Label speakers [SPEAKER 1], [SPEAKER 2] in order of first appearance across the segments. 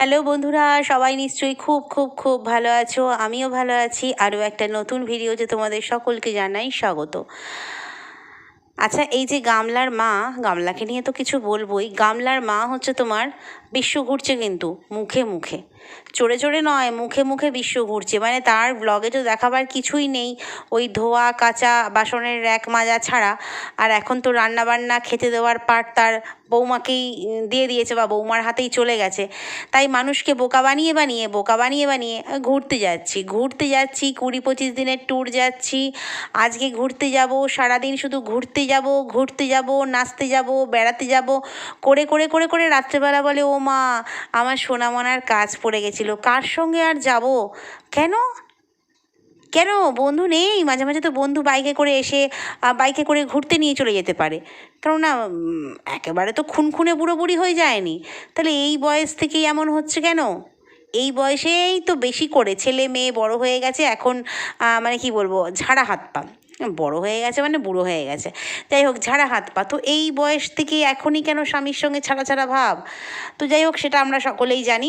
[SPEAKER 1] Hello বন্ধুরা, সবাই নিশ্চয়ই খুব খুব খুব ভালো আছো। আমিও ভালো আছি। আরও একটা নতুন ভিডিও যে তোমাদের সকলকে জানাই স্বাগত। আচ্ছা এই যে গামলার মা, গামলাকে নিয়ে তো কিছু বলবোই। গামলার মা হচ্ছে তোমার বিশ্ব ঘুরছে কিন্তু, মুখে মুখে। চড়ে চড়ে নয়, মুখে মুখে বিশ্ব ঘুরছে। মানে তার ব্লগে তো দেখাবার কিছুই নেই। ওই ধোয়া, কাচা বাসনের র্যাক মাজা ছাড়া। আর এখন তো রান্নাবান্না, খেতে দেওয়ার পার্ট তার বৌমাকেই দিয়ে দিয়েছে বা বৌমার হাতেই চলে গেছে। তাই মানুষকে বোকা বানিয়ে বানিয়ে, বোকা বানিয়ে বানিয়ে ঘুরতে যাচ্ছি। ঘুরতে যাচ্ছি, কুড়ি পঁচিশ দিনের ট্যুর যাচ্ছি। আজকে ঘুরতে যাব, সারাদিন শুধু ঘুরতে যাব ঘুরতে যাব, নাচতে যাব, বেড়াতে যাব। করে করে করে করে রাত্রেবেলা বলে, ও মা আমার সোনামনার কাজ পড়ে গেছিল। কার সঙ্গে আর যাব? কেন? কেন? বন্ধু নেই। মাঝে মাঝে তো বন্ধু বাইকে করে এসে বাইকে করে ঘুরতে নিয়ে চলে যেতে পারে। কেননা একেবারে তো খুনখুনে বুড়ো বুড়ি হয়ে যায়নি। তাহলে এই বয়স থেকেই এমন হচ্ছে কেন? এই বয়সেই তো বেশি করে ছেলে মেয়ে বড় হয়ে গেছে, এখন মানে কি বলব, ঝাড়া হাত পা। বড় হয়ে গেছে মানে বুড়ো হয়ে গেছে। যাই হোক, ঝাড়া হাত পা। তো এই বয়স থেকে এখনই কেন স্বামীর সঙ্গে ছাড়া ছাড়া ভাব? তো যাই হোক, সেটা আমরা সকলেই জানি।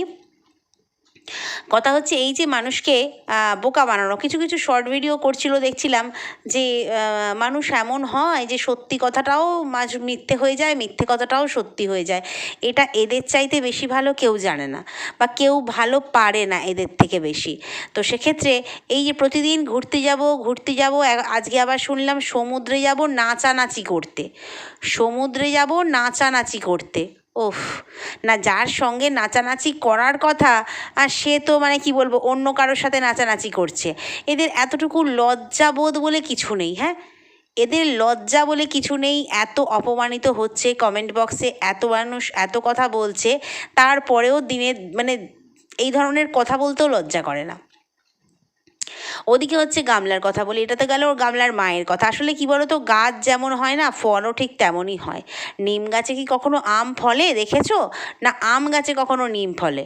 [SPEAKER 1] কথা হচ্ছে এই যে মানুষকে বোকা বানানো। কিছু কিছু শর্ট ভিডিও করছিল, দেখছিলাম যে মানুষ এমন হয় যে, সত্যি কথাটাও মাঝ, মিথ্যে হয়ে যায়, মিথ্যে কথাটাও সত্যি হয়ে যায়। এটা এদের চাইতে বেশি ভালো কেউ জানে না বা কেউ ভালো পারে না এদের থেকে বেশি। তো সেক্ষেত্রে এই যে প্রতিদিন ঘুরতে যাব ঘুরতে যাব আজকে আবার শুনলাম সমুদ্রে যাব নাচানাচি করতে। সমুদ্রে যাব নাচানাচি করতে। ওফ, না যার সঙ্গে নাচানাচি করার কথা, আর সে তো মানে কি বলব, অন্য কারোর সাথে নাচানাচি করছে। এদের এতটুকু লজ্জাবোধ বলে কিছু নেই হ্যাঁ? এদের লজ্জা বলে কিছু নেই, এত অপমানিত হচ্ছে কমেন্ট বক্সে এত মানুষ এত কথা বলছে, তারপরেও দিনের মানে এই ধরনের কথা বলতেও লজ্জা করে না। ওদিকে হচ্ছে গামলার কথা বলি, এটা তো গেল ওর গামলার মায়ের কথা। আসলে কি বলতো, গাছ যেমন হয় না, ফলও ঠিক তেমনই হয়। নিম গাছে কি কখনো আম ফলে দেখেছ? না, আম গাছে কখনো নিম ফলে?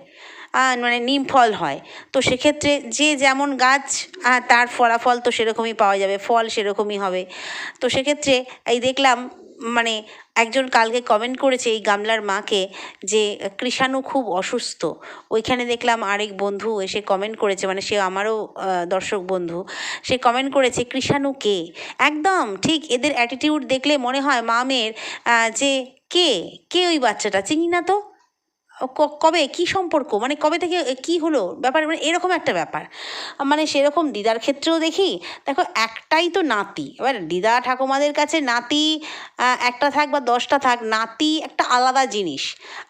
[SPEAKER 1] মানে নিম ফল হয়। তো সেক্ষেত্রে যে যেমন গাছ তার ফলাফল তো সেরকমই পাওয়া যাবে, ফল সেরকমই হবে। তো সেক্ষেত্রে এই দেখলাম মানে একজন কালকে কমেন্ট করেছে এই গামলার মাকে যে, কৃষাণু খুব অসুস্থ। ওইখানে দেখলাম আরেক বন্ধু এসে কমেন্ট করেছে মানে সে আমারও দর্শক বন্ধু। সে কমেন্ট করেছে, কৃষাণু কে? একদম, ঠিক, এদের অ্যাটিটিউড দেখলে মনে হয় মামের যে, কে? কে ওই বাচ্চাটা? চিনি না তো? কবে? কি সম্পর্ক? মানে কবে থেকে কি হলো? ব্যাপার মানে এরকম একটা ব্যাপার। মানে সেরকম দিদার ক্ষেত্রেও দেখি, দেখো একটাই তো নাতি। এবার দিদা ঠাকুমাদের কাছে নাতি একটা থাক বা দশটা থাক, নাতি একটা আলাদা জিনিস।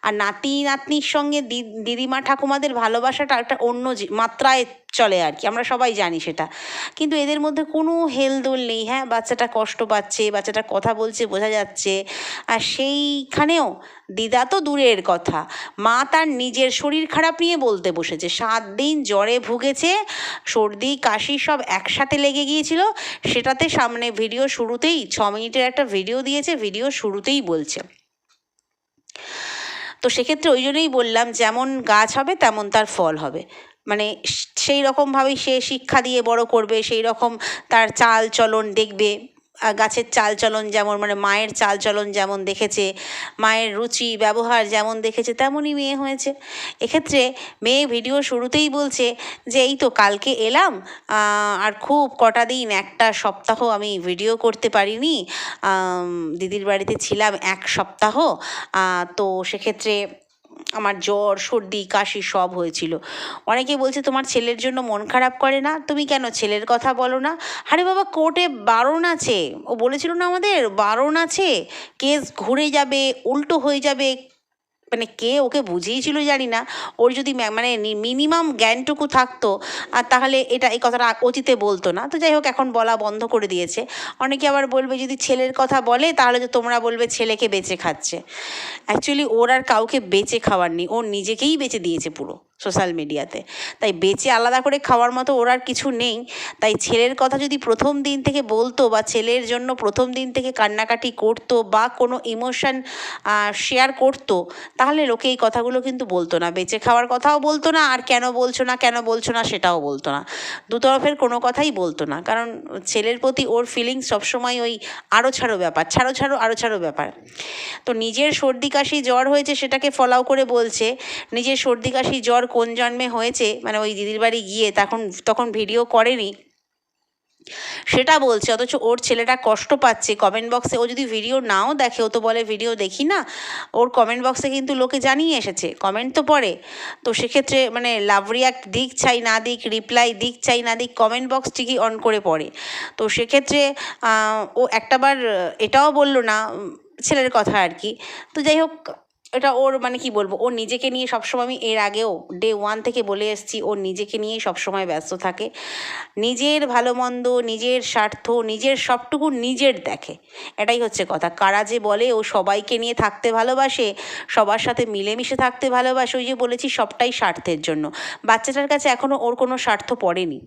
[SPEAKER 1] আর নাতি নাতনির সঙ্গে দিদিমা ঠাকুমাদের ভালোবাসাটা একটা অন্য মাত্রায় চলে আর কি, আমরা সবাই জানি সেটা। কিন্তু এদের মধ্যে কোনো হেলদোল নেই হ্যাঁ? বাচ্চাটা কষ্ট পাচ্ছে, বাচ্চাটা কথা বলছে, বোঝা যাচ্ছে। আর সেইখানেও দিদা তো দূরের কথা, মা তার নিজের শরীর খারাপ নিয়ে বলতে বসেছে। সাত দিন জ্বরে ভুগেছে, সর্দি, কাশি সব একসাথে লেগে গিয়েছিল। সেটাতে সামনে ভিডিও শুরুতেই, ছ মিনিটের একটা ভিডিও দিয়েছে, ভিডিও শুরুতেই বলছে। তো সেক্ষেত্রে ওই জন্যই বললাম, যেমন গাছ হবে, তেমন তার ফল হবে। মানে সেই রকমভাবেই সে শিক্ষা দিয়ে বড় করবে, সেই রকম তার চাল চলন দেখবে। গাছের চাল চলন যেমন মানে মায়ের চাল চলন যেমন দেখেছে, মায়ের রুচি, ব্যবহার যেমন দেখেছে, তেমনই মেয়ে হয়েছে। এক্ষেত্রে মেয়ে ভিডিও শুরুতেই বলছে যে, এই তো কালকে এলাম আর খুব কটা দিন, একটা সপ্তাহ আমি ভিডিও করতে পারিনি দিদির বাড়িতে ছিলাম এক সপ্তাহ তো সেক্ষেত্রে আমার জ্বর, সর্দি, কাশি সব হয়েছিল। অনেকে বলছে, তোমার ছেলের জন্য মন খারাপ করে না? তুমি কেন ছেলের কথা বলো না? আরে বাবা, কোর্টে বারণ আছে। ও বলেছিল না আমাদের, বারণ আছে। কেস ঘুরে যাবে, উল্টো হয়ে যাবে। মানে কে ওকে বুঝিয়েছিল জানি না। ওর যদি মানে মিনিমাম জ্ঞানটুকু থাকতো, আর তাহলে এটা এই কথাটা অতীতে বলতো না। তো যাই হোক, এখন বলা বন্ধ করে দিয়েছে। অনেকে আবার বলবে, যদি ছেলের কথা বলে, তাহলে যে তোমরা বলবে ছেলেকে বেঁচে খাচ্ছে। অ্যাকচুয়ালি ওর আর কাউকে বেঁচে খাওয়ার নেই। ও নিজেকেই বেঁচে দিয়েছে পুরো। সোশ্যাল মিডিয়াতে। তাই বেচে আলাদা করে খাওয়ার মতো ওর আর কিছু নেই। তাই ছেলের কথা যদি প্রথম দিন থেকে বলতো বা ছেলের জন্য প্রথম দিন থেকে কান্নাকাটি করতো বা কোনো ইমোশন শেয়ার করতো, তাহলে লোকে এই কথাগুলো কিন্তু বলতো না। বেঁচে খাওয়ার কথাও বলতো না আর কেন বলছো না, কেন বলছো না সেটাও বলতো না। দু তরফের কোনো কথাই বলতো না। কারণ ছেলের প্রতি ওর ফিলিংস সবসময় ওই আরও ছাড়ো ব্যাপার, ছাড়ো ছাড়ো আরও ছাড়ো ব্যাপার। তো নিজের সর্দি কাশি জ্বর হয়েছে সেটাকে ফলাও করে বলছে। নিজের সর্দি কাশি জ্বর কোন জন্মে হয়েছে মানে ওই দিদির বাড়ি গিয়ে তখন তখন ভিডিও করেনি। সেটা বলছে, অথচ ওর ছেলেটা কষ্ট পাচ্ছে। কমেন্ট বক্সে ও যদি ভিডিও নাও দেখে, ও তো বলে ভিডিও দেখি না। ওর কমেন্ট বক্সে কিন্তু লোকে জানিয়ে এসেছে কমেন্ট তো পড়ে। তো সেক্ষেত্রে মানে লাভ রিয়াক্ট দিক চাই না দিক রিপ্লাই দিক চাই না দিক কমেন্ট বক্স ঠিকই অন করে পড়ে। তো সেক্ষেত্রে ও একটাবার এটাও বলল না, ছেলের কথা আর কি। তো যাই হোক এটা ওর মানে কি বলব? ও নিজেকে নিয়ে সবসময় আমি এর আগেও ডে ওয়ান থেকে বলে এসেছি ও নিজেকে নিয়েই সবসময় ব্যস্ত থাকে। নিজের ভালো মন্দ, নিজের স্বার্থ, নিজের সবটুকু নিজের দেখে। এটাই হচ্ছে কথা। কারা যে বলে, ও সবাইকে নিয়ে থাকতে ভালোবাসে, সবার সাথে মিলেমিশে থাকতে ভালোবাসে, ওই যে বলেছি, সবটাই স্বার্থের জন্য। বাচ্চাটার কাছে এখনও ওর কোনো স্বার্থ পড়েনি।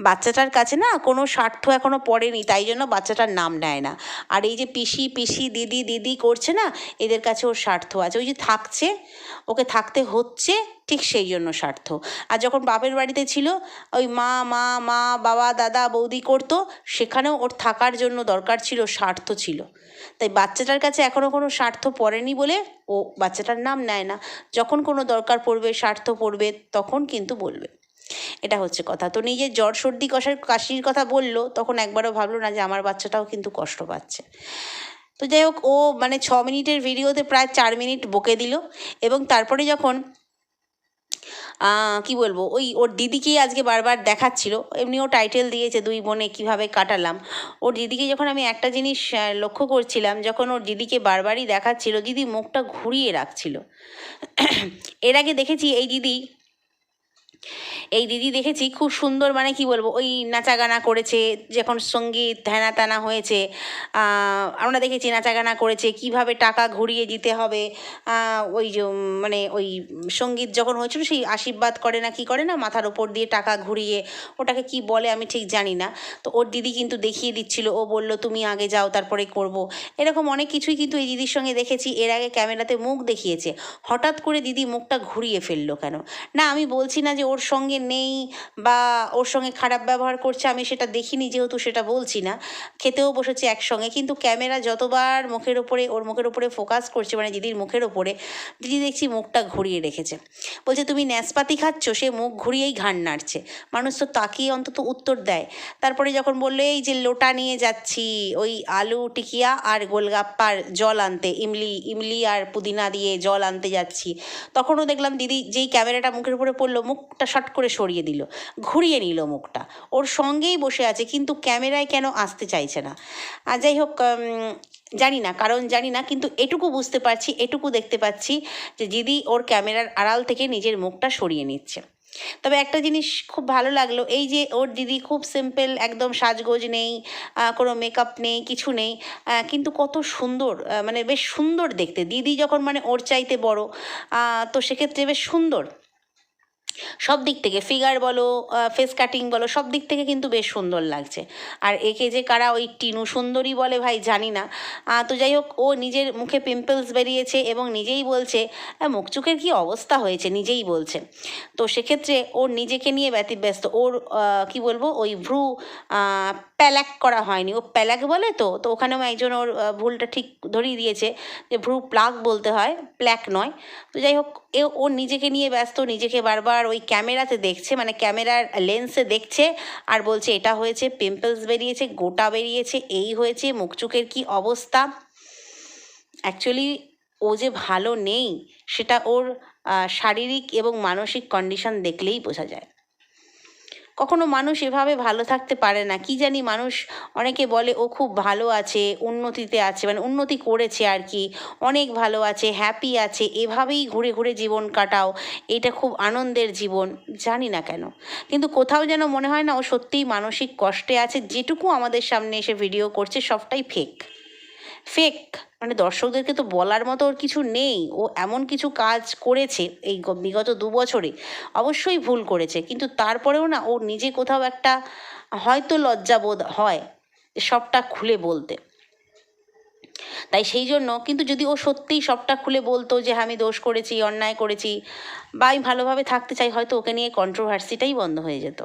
[SPEAKER 1] বাচ্চাটার কাছে না কোনো স্বার্থ এখনও পড়েনি, তাই জন্য বাচ্চাটার নাম নেয় না। আর এই যে পিসি পিসি, দিদি দিদি করছে না, এদের কাছে ওর স্বার্থ আছে। ওই যে থাকছে, ওকে থাকতে হচ্ছে, ঠিক সেই জন্য স্বার্থ। আর যখন বাপের বাড়িতে ছিল, ওই মা মা মা, বাবা, দাদা, বৌদি করতো, সেখানেও ওর থাকার জন্য দরকার ছিল, স্বার্থ ছিল। তাই বাচ্চাটার কাছে এখনও কোনো স্বার্থ পড়েনি বলে ও বাচ্চাটার নাম নেয় না। যখন কোনো দরকার পড়বে, স্বার্থ পড়বে, তখন কিন্তু বলবে। এটা হচ্ছে কথা। তো নিজের জ্বর, সর্দি কষার কাশির কথা বলল, তখন একবারও ভাবলো না যে আমার বাচ্চাটাও কিন্তু কষ্ট পাচ্ছে। তো যাই হোক, ও মানে ছ মিনিটের ভিডিওতে প্রায় চার মিনিট বকে দিল এবং তারপরে যখন কি বলব, ওই ওর দিদিকেই আজকে বারবার দেখাচ্ছিল, এমনি ও টাইটেল দিয়েছে দুই বোনে কীভাবে কাটালাম। ওর দিদিকে যখন আমি একটা জিনিস লক্ষ্য করছিলাম, যখন ওর দিদিকে বারবারই দেখাচ্ছিল, দিদি মুখটা ঘুরিয়ে রাখছিল। এর আগে দেখেছি এই দিদি এই দিদি দেখেছি খুব সুন্দর মানে কি বলব, ওই নাচা গানা করেছে, যখন সংগীত ধ্যানা তানা হয়েছে আমরা দেখেছি নাচা গানা করেছে, কীভাবে টাকা ঘুরিয়ে দিতে হবে ওই যে মানে ওই সংগীত যখন হয়েছিল সেই আশীর্বাদ করে না কি করে না, মাথার ওপর দিয়ে টাকা ঘুরিয়ে ওটাকে কি বলে আমি ঠিক জানি না। তো ওর দিদি কিন্তু দেখিয়ে দিচ্ছিল, ও বলল, তুমি আগে যাও, তারপরে করব। এরকম অনেক কিছুই কিন্তু এই দিদির সঙ্গে দেখেছি, এর আগে ক্যামেরাতে মুখ দেখিয়েছে। হঠাৎ করে দিদি মুখটা ঘুরিয়ে ফেলল কেন? না, আমি বলছি না যে ওর সঙ্গে নেই বা ওর সঙ্গে খারাপ ব্যবহার করছে, আমি সেটা দেখিনি যেহেতু সেটা বলছি না। খেতেও বসেছি একসঙ্গে, কিন্তু ক্যামেরা যতবার মুখের ওপরে ওর মুখের ওপরে ফোকাস করছে মানে দিদির মুখের ওপরে দিদি দেখছি মুখটা ঘুরিয়ে রেখেছে। বলছে, তুমি ন্যাসপাতি খাচ্ছ? সে মুখ ঘুরিয়েই ঘাড় নাড়ছে। মানুষ তো তাকিয়ে অন্তত উত্তর দেয়। তারপরে যখন বলল, এই যে লোটা নিয়ে যাচ্ছি, ওই আলু টিকিয়া আর গোলগাপ্পার জল আনতে, ইমলি ইমলি আর পুদিনা দিয়ে জল আনতে যাচ্ছি। তখনও দেখলাম দিদি যেই ক্যামেরাটা মুখের উপরে পড়ল মুখটা শট করে সরিয়ে দিল, ঘুরিয়ে নিল মুখটা। ওর সঙ্গেই বসে আছে, কিন্তু ক্যামেরায় কেন আসতে চাইছে না। আর যাই হোক জানি না, কারণ জানি না, কিন্তু এটুকু বুঝতে পারছি, এটুকু দেখতে পাচ্ছি যে দিদি ওর ক্যামেরার আড়াল থেকে নিজের মুখটা সরিয়ে নিচ্ছে। তবে একটা জিনিস খুব ভালো লাগল, এই যে ওর দিদি খুব সিম্পল একদম সাজগোজ নেই কোনো মেকআপ নেই, কিছু নেই কিন্তু কত সুন্দর মানে বেশ সুন্দর দেখতে। দিদি যখন মানে ওর চাইতে বড় তো সেক্ষেত্রে বেশ সুন্দর। সব দিক থেকে ফিগার বলো ফেস কাটিং বলো সব দিক থেকে কিন্তু বেশ সুন্দর লাগছে। আর একে যে কারা ওই টিনু সুন্দরী বলে ভাই জানি না। তো যাই হোক ও নিজের মুখে পিম্পলস বেরিয়েছে এবং নিজেই বলছে "আহ, মুখ চোখের কী অবস্থা হয়েছে? নিজেই বলছে। তো সেক্ষেত্রে ওর নিজেকে নিয়ে ব্যতিব্যস্ত। ওর কি বলব ওই ভ্রু প্যালাক করা হয়নি। ও প্যালাক বলে তো তো ওখানেও একজন ওর ভুলটা ঠিক ধরিয়ে দিয়েছে যে ভ্রু প্লাক বলতে হয় প্ল্যাক নয়। তো যাই হোক এ ও নিজেকে নিয়ে ব্যস্ত নিজেকে বারবার ওই ক্যামেরাতে দেখছে মানে ক্যামেরার লেন্সে দেখছে আর বলছে, এটা হয়েছে পিম্পলস বেরিয়েছে, গোটা বেরিয়েছে, এই হয়েছে, মুখ চোখের কী অবস্থা? অ্যাকচুয়ালি ও যে ভালো নেই, সেটা ওর শারীরিক এবং মানসিক কন্ডিশন দেখলেই বোঝা যায়। কখনো মানুষ এভাবে ভালো থাকতে পারে না। কি জানি মানুষ অনেকে বলে, ও খুব ভালো আছে, উন্নতিতে আছে। মানে উন্নতি করেছে আর কি। অনেক ভালো আছে হ্যাপি আছে, এভাবেই ঘুরে ঘুরে জীবন কাটাও। এটা খুব আনন্দের জীবন, জানি না কেন। কিন্তু কোথাও যেন মনে হয় না, ও সত্যিই মানসিক কষ্টে আছে। যেটুকু আমাদের সামনে এসে ভিডিও করছে, সবটাই ফেক ফেক মানে দর্শকদেরকে তো বলার মতো ওর কিছু নেই। ও এমন কিছু কাজ করেছে এই বিগত দু বছরে, অবশ্যই ভুল করেছে। কিন্তু তারপরেও না ও নিজে কোথাও একটা হয়তো লজ্জাবোধ হয়, সবটা খুলে বলতে। তাই সেই জন্য কিন্তু যদি ও সত্যিই সবটা খুলে বলতো যে হ্যাঁ আমি দোষ করেছি, অন্যায় করেছি বা আমি ভালোভাবে থাকতে চাই, হয়তো ওকে নিয়ে কন্ট্রোভার্সিটাই বন্ধ হয়ে যেত।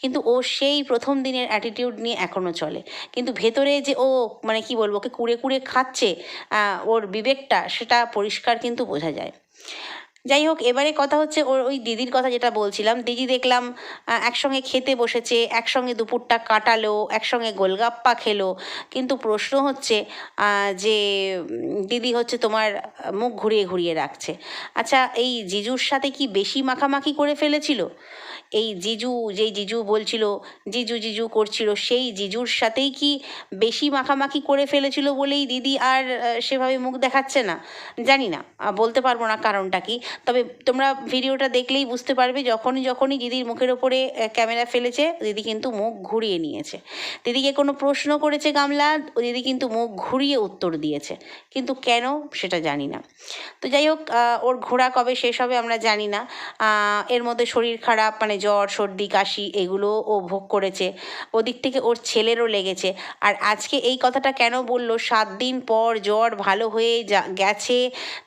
[SPEAKER 1] কিন্তু ও সেই প্রথম দিনের অ্যাটিটিউড নিয়ে এখনও চলে। কিন্তু ভেতরে যে ও মানে কি বলব, ওকে কুড়ে কুড়ে খাচ্ছে ওর বিবেকটা, সেটা পরিষ্কার কিন্তু বোঝা যায়। যাই হোক, এবারে কথা হচ্ছে ওর ওই দিদির কথা যেটা বলছিলাম। দিদি দেখলাম একসঙ্গে খেতে বসেছে, একসঙ্গে দুপুরটা কাটালো, একসঙ্গে গোলগাপ্পা খেলো। কিন্তু প্রশ্ন হচ্ছে যে দিদি হচ্ছে তোমার মুখ ঘুরিয়ে ঘুরিয়ে রাখছে। আচ্ছা এই জিজুর সাথে কি বেশি মাখামাখি করে ফেলেছিল? এই জিজু, যেই জিজু বলছিল, জিজু জিজু করছিল সেই জিজুর সাথেই কি বেশি মাখামাখি করে ফেলেছিল বলেই দিদি আর সেভাবে মুখ দেখাচ্ছে না? জানি না বলতে পারব না কারণটা কি। তবে তোমরা ভিডিওটা দেখলেই বুঝতে পারবে যখনই যখনই দিদির মুখের ওপরে ক্যামেরা ফেলেছে, দিদি কিন্তু মুখ ঘুরিয়ে নিয়েছে। দিদিকে কোনো প্রশ্ন করেছে গামলা, দিদি কিন্তু মুখ ঘুরিয়ে উত্তর দিয়েছে। কিন্তু কেন সেটা জানি না। তো যাই হোক ওর ঘোরা কবে শেষ হবে আমরা জানি না। এর মধ্যে শরীর খারাপ মানে জ্বর, সর্দি, কাশি, এগুলো ও ভোগ করেছে। ওদিক থেকে ওর ছেলেরও লেগেছে। আর আজকে এই কথাটা কেন বলল? সাত দিন পর জ্বর ভালো হয়ে যা, গেছে,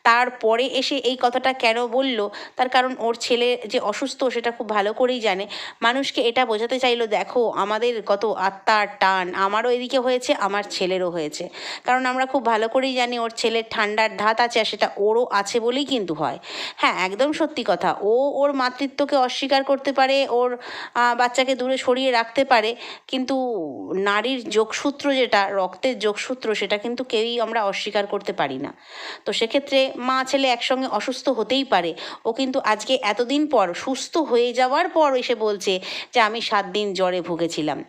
[SPEAKER 1] তারপরে এসে এই কথাটা কেন বলল? তার কারণ ওর ছেলে যে অসুস্থ, সেটা খুব ভালো করেই জানে। মানুষকে এটা বোঝাতে চাইলো, দেখো, আমাদের কত আত্মার টান। আমারও এদিকে হয়েছে, আমার ছেলেরও হয়েছে। কারণ আমরা খুব ভালো করেই জানি ওর ছেলের ঠান্ডার ধাত আছে আর সেটা ওরও আছে বলেই কিন্তু হয়। হ্যাঁ একদম সত্যি কথা। ও ওর মাতৃত্বকে অস্বীকার করতে পারে, ওর বাচ্চাকে দূরে সরিয়ে রাখতে পারে, কিন্তু নারীর যোগসূত্র যেটা, রক্তের যোগসূত্র, সেটা কিন্তু কেউই আমরা অস্বীকার করতে পারি না। তো সেক্ষেত্রে মা ছেলে একসঙ্গে অসুস্থ হতেই পারে। ও কিন্তু আজকে এতদিন পর, সুস্থ হয়ে যাওয়ার পর এসে বলছে যে, আমি সাত দিন জ্বরে ভুগেছিলাম।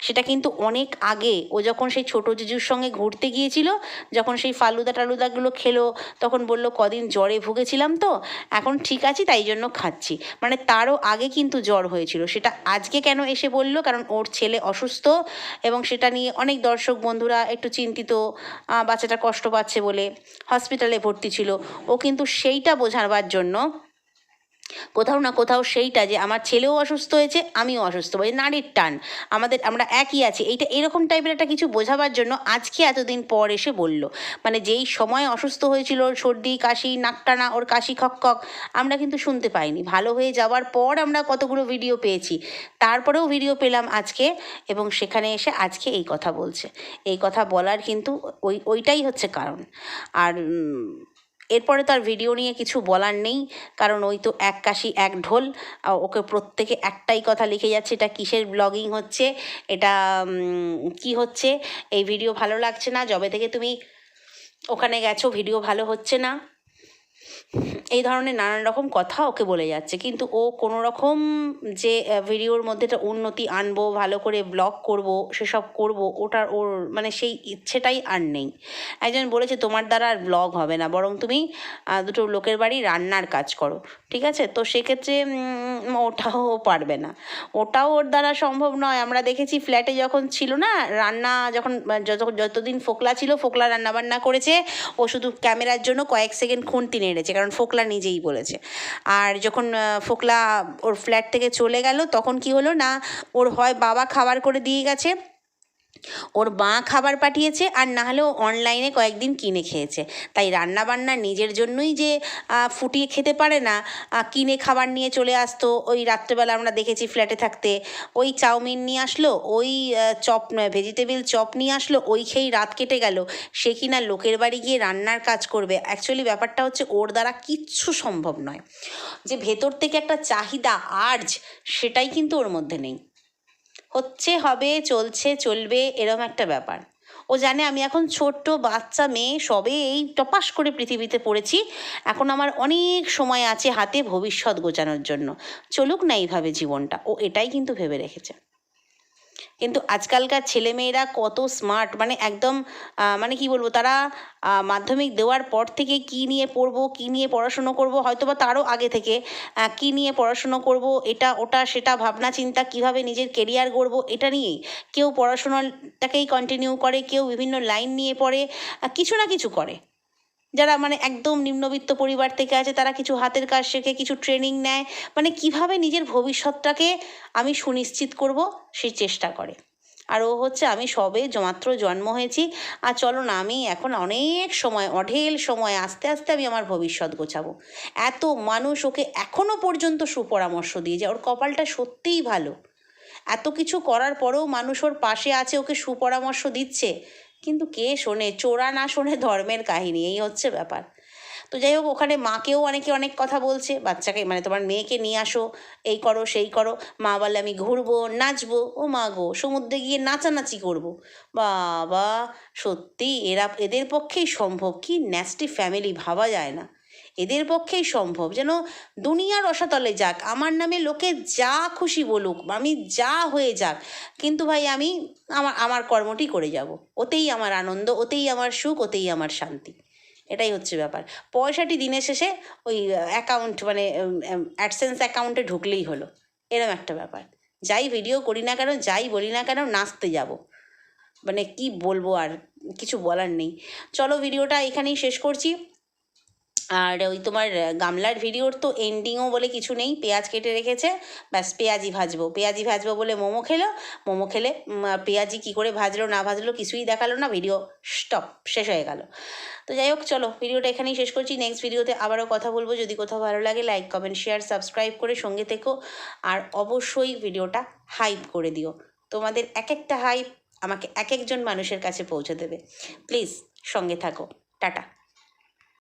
[SPEAKER 1] সেটা কিন্তু অনেক আগে। ও যখন সেই ছোটো জিজুর সঙ্গে ঘুরতে গিয়েছিল, যখন সেই ফালুদা টালুদাগুলো খেলো, তখন বলল, কদিন জ্বরে ভুগেছিলাম তো, এখন ঠিক আছি, তাই জন্য খাচ্ছি। মানে তারও আগে কিন্তু জ্বর হয়েছিল। সেটা আজকে কেন এসে বলল? কারণ ওর ছেলে অসুস্থ এবং সেটা নিয়ে অনেক দর্শক বন্ধুরা একটু চিন্তিত বাচ্চাটা কষ্ট পাচ্ছে বলে হসপিটালে ভর্তি ছিল। ও কিন্তু সেইটা বোঝাবার জন্য, কোথাও না কোথাও সেইটা যে আমার ছেলেও অসুস্থ হয়েছে, আমিও অসুস্থ হয়েছি নারীর টান। আমাদের, আমরা একই আছি, এইটা এরকম টাইপের একটা কিছু বোঝাবার জন্য আজকে এতদিন পর এসে বলল মানে যেই সময় অসুস্থ হয়েছিল ওর সর্দি, কাশি, নাক টানা, ওর কাশি খক খক, আমরা কিন্তু শুনতে পাইনি। ভালো হয়ে যাওয়ার পর আমরা কতগুলো ভিডিও পেয়েছি, তারপরেও ভিডিও পেলাম আজকে, এবং সেখানে এসে আজকে এই কথা বলছে। এই কথা বলার কিন্তু ওই, ওইটাই হচ্ছে কারণ। আর এরপরে তো আর ভিডিও নিয়ে কিছু বলার নেই, কারণ ওই তো এক কাশি, এক ঢোল ওকে প্রত্যেকে একটাই কথা লিখে যাচ্ছে, এটা কিসের ব্লগিং হচ্ছে, এটা কি হচ্ছে, এই ভিডিও ভালো লাগছে না, যবে থেকে তুমি ওখানে গেছো ভিডিও ভালো হচ্ছে না। এই ধরনের নানান রকম কথা ওকে বলে যাচ্ছে। কিন্তু ও কোনো রকম যে ভিডিওর মধ্যে একটা উন্নতি আনব, ভালো করে ব্লগ করব, সেসব করব, ওটার ওর মানে সেই ইচ্ছেটাই আর নেই। একজন বলেছে, তোমার দ্বারা আর ব্লগ হবে না, বরং তুমি দুটো লোকের বাড়ি রান্নার কাজ করো। ঠিক আছে? তো সেক্ষেত্রে ওটাও পারবে না। ওটাও ওর দ্বারা সম্ভব নয়। আমরা দেখেছি ফ্ল্যাটে যখন ছিল না, রান্না যখন যত, যতদিন ফোকলা ছিল, ফোকলা রান্না বান্না করেছে, ও শুধু ক্যামেরার জন্য কয়েক সেকেন্ড খুন্তি নেড়েছে কারণ ফোকলা নিজেই বলেছে। আর যখন ফোকলা ওর ফ্ল্যাট থেকে চলে গেল, তখন কি হলো না, ওর হয় বাবা খাবার করে দিয়ে গেছে ওর মা খাবার পাঠিয়েছে আর না হলেও অনলাইনে কয়েকদিন কিনে খেয়েছে। তাই রান্না বান্না নিজের জন্যই যে ফুটিয়ে খেতে পারে না কিনে খাবার নিয়ে চলে আসতো। ওই রাত্রেবেলা আমরা দেখেছি ফ্ল্যাটে থাকতে ওই চাউমিন নিয়ে আসলো, ওই চপ ভেজিটেবিল চপ নিয়ে আসলো, ওই খেয়েই রাত কেটে গেল। সে কিনা লোকের বাড়ি গিয়ে রান্নার কাজ করবে। অ্যাকচুয়ালি ব্যাপারটা হচ্ছে ওর দ্বারা কিচ্ছু সম্ভব নয়। যে ভেতর থেকে একটা চাহিদা আর্জ সেটাই কিন্তু ওর মধ্যে নেই। হচ্ছে, হবে, চলছে, চলবে, এরম একটা ব্যাপার। ও জানে আমি এখন ছোট্ট, বাচ্চা, মেয়ে, সবে এই টপাস করে পৃথিবীতে পড়েছি। এখন আমার অনেক সময় আছে হাতে ভবিষ্যৎ গোছানোর জন্য। চলুক না এইভাবে জীবনটা। ও এটাই কিন্তু ভেবে রেখেছে। কিন্তু আজকালকার ছেলেমেয়েরা কত স্মার্ট মানে একদম মানে কি বলব, তারা মাধ্যমিক দেওয়ার পর থেকে কি নিয়ে পড়ব, কি নিয়ে পড়াশুনো করব হয়তো বা তারও আগে থেকে কি নিয়ে পড়াশুনো করব, এটা, ওটা, সেটা, ভাবনা, চিন্তা, কীভাবে নিজের কেরিয়ার গড়ব, এটা নিয়েই। কেউ পড়াশোনাটাকেই কন্টিনিউ করে, কেউ বিভিন্ন লাইন নিয়ে পড়ে কিছু না কিছু করে। যারা মানে একদম নিম্নবিত্ত পরিবার থেকে আছে, তারা কিছু হাতের কাজ শেখে, কিছু ট্রেনিং নেয় মানে কীভাবে নিজের ভবিষ্যৎটাকে আমি সুনিশ্চিত করব সেই চেষ্টা করে। আর ও হচ্ছে, আমি সবে মাত্র জন্ম হয়েছি, আর চলো না, আমি এখন অনেক সময়, অঢেল সময়, আস্তে আস্তে আমি আমার ভবিষ্যৎ গোছাবো। এত মানুষ ওকে এখনও পর্যন্ত সুপরামর্শ দিয়ে যায় ওর কপালটা সত্যিই ভালো। এত কিছু করার পরেও মানুষ ওর পাশে আছে, ওকে সুপরামর্শ দিচ্ছে কিন্তু কে শোনে? চোরা না শোনে ধর্মের কাহিনী, এই হচ্ছে ব্যাপার। তো যাই হোক, ওখানে মাকেও অনেকে অনেক কথা বলছে, বাচ্চাকে মানে তোমার মেয়েকে নিয়ে আসো, এই করো, সেই করো, মা বলে আমি ঘুরবো, নাচবো, ও মা গো, সমুদ্রে গিয়ে নাচানাচি করব। বাবা, সত্যি এরা, এদের পক্ষেই সম্ভব, কি ন্যাস্টি ফ্যামিলি ভাবা যায় না। এদের পক্ষেই সম্ভব। যেন দুনিয়ার রসাতলে যাক, আমার নামে লোকে যা খুশি বলুক, আমি যা হয়ে যাক, কিন্তু ভাই আমি আমার আমার কর্মটি করে যাব। ওতেই আমার আনন্দ, ওতেই আমার সুখ, ওতেই আমার শান্তি। এটাই হচ্ছে ব্যাপার। পয়সাটি দিনের শেষে ওই অ্যাকাউন্ট মানে অ্যাডসেন্স অ্যাকাউন্টে ঢুকলেই হলো। এরম একটা ব্যাপার। যাই ভিডিও করি না কেন, যাই বলি না কেন, নাচতে যাব। মানে কি বলব আর কিছু বলার নেই। চলো ভিডিওটা এখানেই শেষ করছি। আর ওই তোমার গামলার ভিডিওর তো এন্ডিংও বলে কিছু নেই, পেঁয়াজ কেটে রেখেছে, ব্যাস পেঁয়াজি ভাজবো। পেঁয়াজি ভাজবো বলে মোমো খেলো, মোমো খেলে পেঁয়াজি কী করে ভাজলো, না ভাজলো কিছুই দেখাল না ভিডিও স্টপ শেষ হয়ে গেল। তো যাই হোক, চলো ভিডিওটা এখানেই শেষ করছি। নেক্সট ভিডিওতে আবারও কথা বলব। যদি কোথাও ভালো লাগে লাইক কমেন্ট শেয়ার সাবস্ক্রাইব করে সঙ্গে থেকো। আর অবশ্যই ভিডিওটা হাইপ করে দিও। তোমাদের এক একটা হাইপ আমাকে এক একজন মানুষের কাছে পৌঁছে দেবে। প্লিজ সঙ্গে থাকো। টাটা।